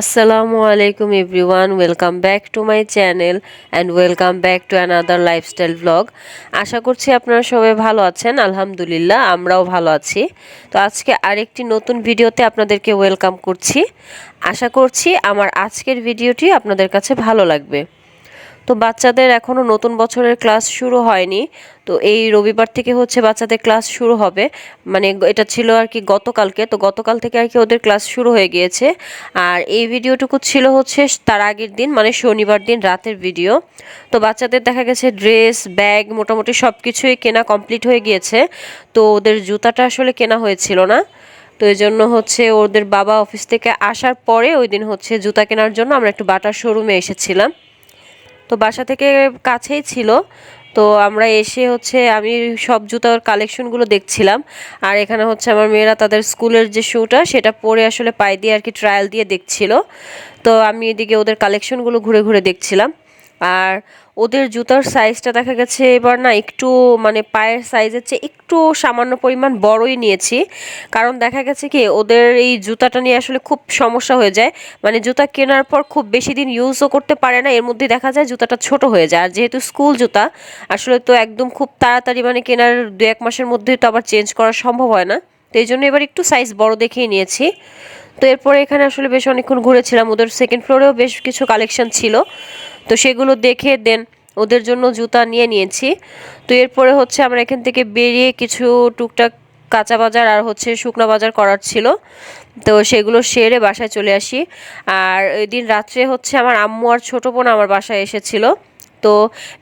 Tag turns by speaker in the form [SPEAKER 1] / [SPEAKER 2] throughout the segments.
[SPEAKER 1] আসসালামু আলাইকুম everyone welcome back to my channel and welcome back to another lifestyle blog আশা করছি আপনারা সবাই ভালো আছেন। আলহামদুলিল্লাহ, আমরাও ভালো আছি। তো আজকে আরেকটি নতুন ভিডিওতে আপনাদেরকে ওয়েলকাম করছি। আশা করছি আমার আজকের ভিডিওটি আপনাদের কাছে ভালো লাগবে। তো বাচ্চাদের এখনও নতুন বছরের ক্লাস শুরু হয়নি। তো এই রবিবার থেকে হচ্ছে বাচ্চাদের ক্লাস শুরু হবে। মানে এটা ছিল আর কি গতকালকে। তো গতকাল থেকে আর কি ওদের ক্লাস শুরু হয়ে গিয়েছে। আর এই ভিডিওটুকু ছিল হচ্ছে তার আগের দিন মানে শনিবার দিন রাতের ভিডিও। তো বাচ্চাদের দেখা গেছে ড্রেস, ব্যাগ, মোটামুটি সব কিছুই কেনা কমপ্লিট হয়ে গিয়েছে। তো ওদের জুতাটা আসলে কেনা হয়েছিল না। তো এই জন্য হচ্ছে ওদের বাবা অফিস থেকে আসার পরে ওই দিন হচ্ছে জুতা কেনার জন্য আমরা একটু বাটার শোরুমে এসেছিলাম। তো বাসা থেকে কাছেই ছিল। তো আমরা এসে হচ্ছে আমি সব জুতার কালেকশনগুলো দেখছিলাম। আর এখানে হচ্ছে আমার মেয়েরা তাদের স্কুলের যে শ্যুটা সেটা পরে আসলে পায়ে দিয়ে আর কি ট্রায়াল দিয়ে দেখছিল। তো আমি এদিকে ওদের কালেকশনগুলো ঘুরে ঘুরে দেখছিলাম। আর ওদের জুতার সাইজটা দেখা গেছে এবার না একটু মানে পায়ের সাইজের চেয়ে একটু সামান্য পরিমাণ বড়ই নিয়েছি। কারণ দেখা গেছে কি, ওদের এই জুতাটা নিয়ে আসলে খুব সমস্যা হয়ে যায়। মানে জুতা কেনার পর খুব বেশি দিন ইউজও করতে পারে না, এর মধ্যে দেখা যায় জুতাটা ছোট হয়ে যায়। আর যেহেতু স্কুল জুতা, আসলে তো একদম খুব তাড়াতাড়ি মানে কেনার দু এক মাসের মধ্যেই তো আবার চেঞ্জ করা সম্ভব হয় না। তো এই জন্য এবার একটু সাইজ বড় দেখেই নিয়েছি। তো এরপরে এখানে আসলে বেশ অনেকক্ষণ ঘুরেছিলাম। ওদের সেকেন্ড ফ্লোরেও বেশ কিছু কালেকশন ছিল। তো সেগুলো দেখে দেন, ওদের জন্য জুতা নিয়ে নিয়েছি। তো এরপরে হচ্ছে আমরা এখান থেকে বেরিয়ে কিছু টুকটাক কাঁচা বাজার আর হচ্ছে শুকনো বাজার করার ছিল। তো সেগুলো সেরে বাসায় চলে আসি। আর ওই দিন রাত্রে হচ্ছে আমার আম্মু আর ছোটো বোন আমার বাসায় এসেছিল। তো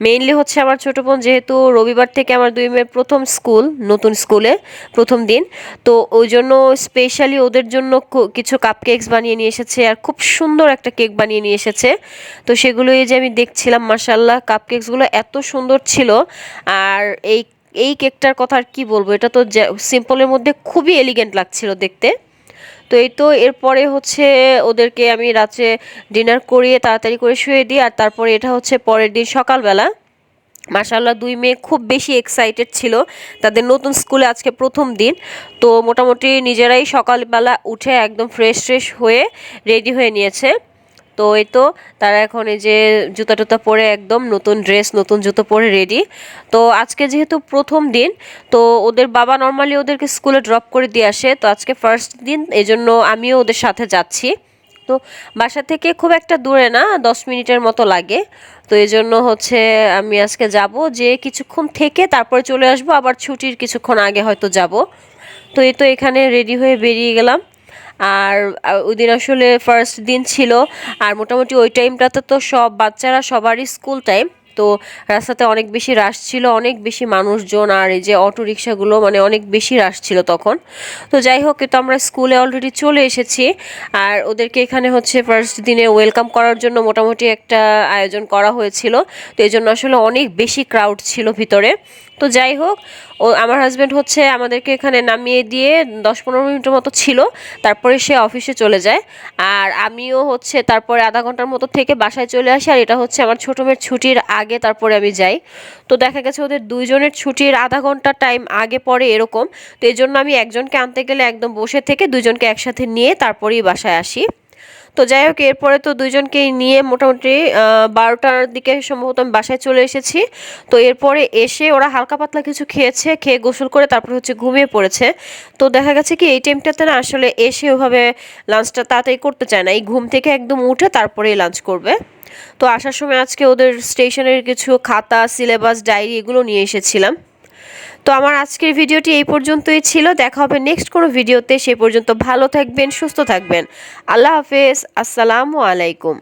[SPEAKER 1] মেইনলি হচ্ছে আমার ছোটো বোন যেহেতু রবিবার থেকে আমার দুই মেয়ের প্রথম স্কুল, নতুন স্কুলে প্রথম দিন। তো ওই জন্য স্পেশালি ওদের জন্য কিছু কাপ কেকস বানিয়ে নিয়ে এসেছে আর খুব সুন্দর একটা কেক বানিয়ে নিয়ে এসেছে। তো সেগুলোই যে আমি দেখছিলাম মার্শাল্লাহ কাপ কেকসগুলো এত সুন্দর ছিল। আর এই এই কেকটার কথা আর কী বলব? এটা তো সিম্পলের মধ্যে খুবই এলিগেন্ট লাগছিল দেখতে। তো এই তো এরপরে হচ্ছে ওদেরকে আমি রাত্রে ডিনার করিয়ে তাড়াতাড়ি করে শুয়ে দিই, আর তারপরে এটা হচ্ছে পরের দিন সকালবেলা। মাশাল্লাহ দুই মেয়ে খুব বেশি এক্সাইটেড ছিল তাদের নতুন স্কুলে আজকে প্রথম দিন। তো মোটামুটি নিজেরাই সকালবেলা উঠে একদম ফ্রেশ ফ্রেশ হয়ে রেডি হয়ে নিয়েছে। তো এই তো তারা এখন এই যে জুতা টুতা পরে একদম নতুন ড্রেস নতুন জুতো পরে রেডি তো আজকে যেহেতু প্রথম দিন, তো ওদের বাবা নর্মালি ওদেরকে স্কুলে ড্রপ করে দিয়ে আসে। তো আজকে ফার্স্ট দিন এই জন্য আমিও ওদের সাথে যাচ্ছি। তো বাসা থেকে খুব একটা দূরে না, দশ মিনিটের মতো লাগে। তো এই জন্য হচ্ছে আমি আজকে যাব, যে কিছুক্ষণ থেকে তারপরে চলে আসব, আবার ছুটির কিছুক্ষণ আগে হয়তো যাব। তো এই তো এখানে রেডি হয়ে বেরিয়ে গেলাম। আর ওই দিন আসলে ফার্স্ট দিন ছিল। আর মোটামুটি ওই টাইমটাতে তো সব বাচ্চারা সবারই স্কুল টাইম তো রাস্তাতে অনেক বেশি রাশ ছিল, অনেক বেশি মানুষজন আর এই যে অটো রিক্সাগুলো মানে অনেক বেশি রাশ ছিল তখন। তো যাই হোক তো আমরা স্কুলে অলরেডি চলে এসেছি। আর ওদেরকে এখানে হচ্ছে ফার্স্ট দিনে ওয়েলকাম করার জন্য মোটামুটি একটা আয়োজন করা হয়েছিল। তো এই জন্য আসলে অনেক বেশি ক্রাউড ছিল ভিতরে। তো যাই হোক, ও আমার হাজব্যান্ড হচ্ছে আমাদেরকে এখানে নামিয়ে দিয়ে দশ পনেরো মিনিটের মতো ছিল, তারপরে সে অফিসে চলে যায়। আর আমিও হচ্ছে তারপরে আধা ঘণ্টার মতো থেকে বাসায় চলে আসি, আর এটা হচ্ছে আমার ছোটো মেয়ের ছুটির আগে তারপরে আমি যাই। তো দেখা গেছে ওদের দুইজনের ছুটির আধা ঘণ্টা টাইম আগে পরে এরকম, তো এই জন্য আমি একজনকে আনতে গেলে একদম বসে থেকে দুজনকে একসাথে নিয়ে তারপরেই বাসায় আসি। তো যাই হোক, এরপরে তো দুইজনকেই নিয়ে মোটামুটি বারোটার দিকে সম্ভবত আমি বাসায় চলে এসেছি। তো এরপরে এসে ওরা হালকা পাতলা কিছু খেয়েছে, খেয়ে গোসল করে তারপরে হচ্ছে ঘুমিয়ে পড়েছে। তো দেখা গেছে কি, এই টাইমটাতে না আসলে এসে ওভাবে লাঞ্চটা তাড়াতাড়ি করতে চায় না। এই ঘুম থেকে একদম উঠে তারপরেই লাঞ্চ করবে। তো আসার সময় আজকে ওদের স্টেশনের কিছু খাতা সিলেবাস ডায়েরি এগুলো নিয়ে এসেছিলাম। তো আমার আজকের ভিডিওটি এই পর্যন্তই ছিল। দেখা হবে নেক্সট কোনো ভিডিওতে। সে পর্যন্ত ভালো থাকবেন, সুস্থ থাকবেন। আল্লাহ হাফেজ। আসসালামু আলাইকুম।